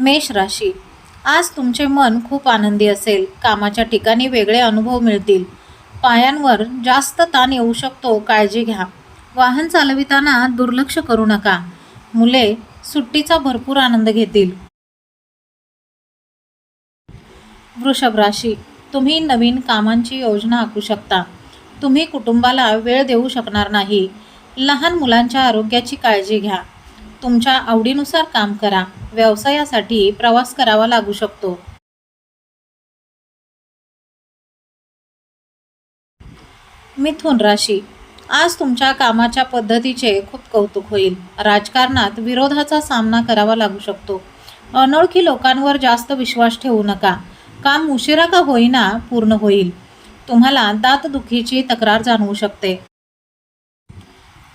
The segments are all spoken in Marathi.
मेष राशी. आज तुमचे मन खूप आनंदी असेल. कामाच्या ठिकाणी वेगळे अनुभव मिळतील. पायांवर जास्त ताण येऊ शकतो. काळजी घ्या. वाहन चालविताना दुर्लक्ष करू नका. मुले सुट्टीचा भरपूर आनंद घेतील. वृषभ राशी. तुम्ही नवीन कामांची योजना आखू शकता. तुम्ही कुटुंबाला वेळ देऊ शकणार नाही. लहान मुलांच्या आरोग्याची काळजी घ्या. तुमच्या आवडीनुसार काम करा. व्यवसायासाठी प्रवास करावा लागू शकतो. मिथुन राशी. आज तुमच्या कामाच्या पद्धतीचे खूप कौतुक होईल. राजकारणात विरोधाचा सामना करावा लागू शकतो. अनोळखी लोकांवर जास्त विश्वास ठेवू नका. काम उशिरा का होईना पूर्ण होईल. तुम्हाला दातदुखीची तक्रार जाणवू शकते.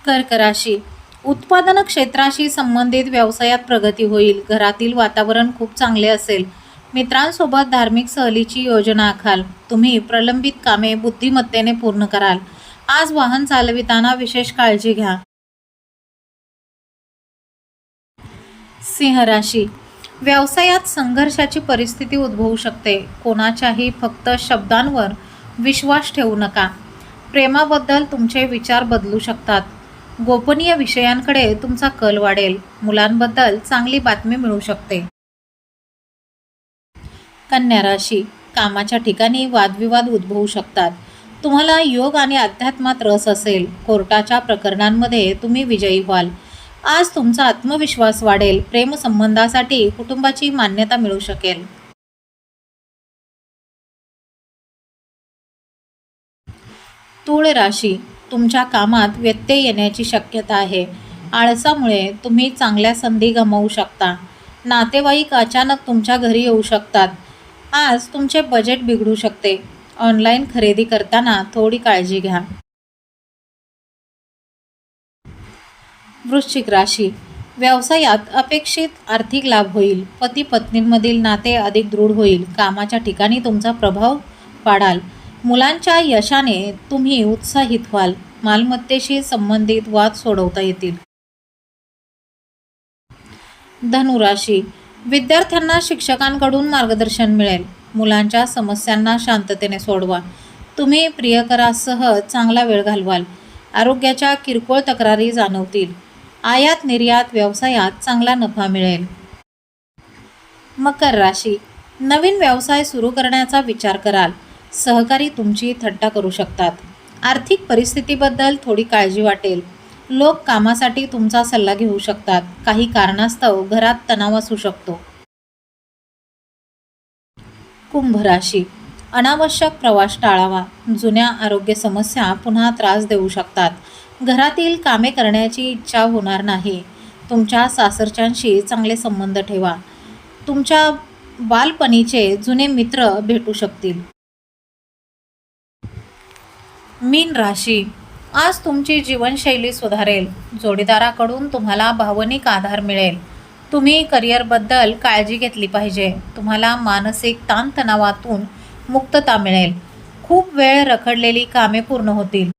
कर्क राशी. उत्पादन क्षेत्राशी संबंधित व्यवसायात प्रगती होईल. घरातील वातावरण खूप चांगले असेल. मित्रांसोबत धार्मिक सहलीची योजना आखाल. तुम्ही प्रलंबित कामे बुद्धिमत्तेने पूर्ण कराल. आज वाहन चालविताना विशेष काळजी घ्या. सिंह राशी. व्यवसायात संघर्षाची परिस्थिती उद्भवू शकते. कोणाच्याही फक्त शब्दांवर विश्वास ठेवू नका. प्रेमाबद्दल तुमचे विचार बदलू शकतात. गोपनीय विषयांकडे तुमचा कल वाढेल. मुलांबद्दल चांगली बातमी मिळू शकते. कन्या राशी. कामाच्या ठिकाणी वादविवाद उद्भवू शकतात. तुम्हाला योग आणि अध्यात्मात रस असेल. कोर्टाच्या प्रकरणांमध्ये तुम्ही विजयी व्हाल. आज तुमचा आत्मविश्वास वाढेल. प्रेमसंबंधासाठी कुटुंबाची मान्यता मिळू शकेल. तूळ राशी. तुमच्या कामात व्यत्यय येण्याची शक्यता आहे. आळसामुळे तुम्ही चांगल्या संधी गमावू शकता. नातेवाईक अचानक तुमच्या घरी येऊ शकतात. आज तुमचे बजेट बिघडू शकते. ऑनलाईन खरेदी करताना थोडी काळजी घ्या. वृश्चिक राशी. व्यवसायात अपेक्षित आर्थिक लाभ होईल. पती पत्नींमधील नाते अधिक दृढ होईल. कामाच्या ठिकाणी तुमचा प्रभाव वाढाल. मुलांच्या यशाने तुम्ही उत्साहित व्हाल. मालमत्तेशी संबंधित वाद सोडवता येतील. धनुराशी. विद्यार्थ्यांना शिक्षकांकडून मार्गदर्शन मिळेल. मुलांच्या समस्यांना शांततेने सोडवा. तुम्ही प्रियकरासह चांगला वेळ घालवाल. आरोग्याच्या किरकोळ तक्रारी जाणवतील. आयात निर्यात व्यवसायात चांगला नफा मिळेल. मकर राशी. नवीन व्यवसाय सुरू करण्याचा विचार कराल. सहकारी तुमची थट्टा करू शकतात. आर्थिक परिस्थितीबद्दल थोडी काळजी वाटेल. लोक कामासाठी तुमचा सल्ला घेऊ शकतात. काही कारणास्तव घरात तणाव असू शकतो. कुंभ राशी. अनावश्यक प्रवास टाळावा. जुन्या आरोग्य समस्या पुन्हा त्रास देऊ शकतात. घरातील कामे करण्याची इच्छा होणार नाही. तुमच्या सासरच्यांशी चांगले संबंध ठेवा. तुमच्या बालपणीचे जुने मित्र भेटू शकतील. मीन राशी. आज तुमची जीवनशैली सुधारेल. जोडीदाराकडून तुम्हाला भावनिक आधार मिळेल. तुम्ही करिअरबद्दल काळजी घेतली पाहिजे. तुम्हाला मानसिक ताणतणावातून मुक्तता मिळेल. खूप वेळ रखडलेली कामे पूर्ण होतील.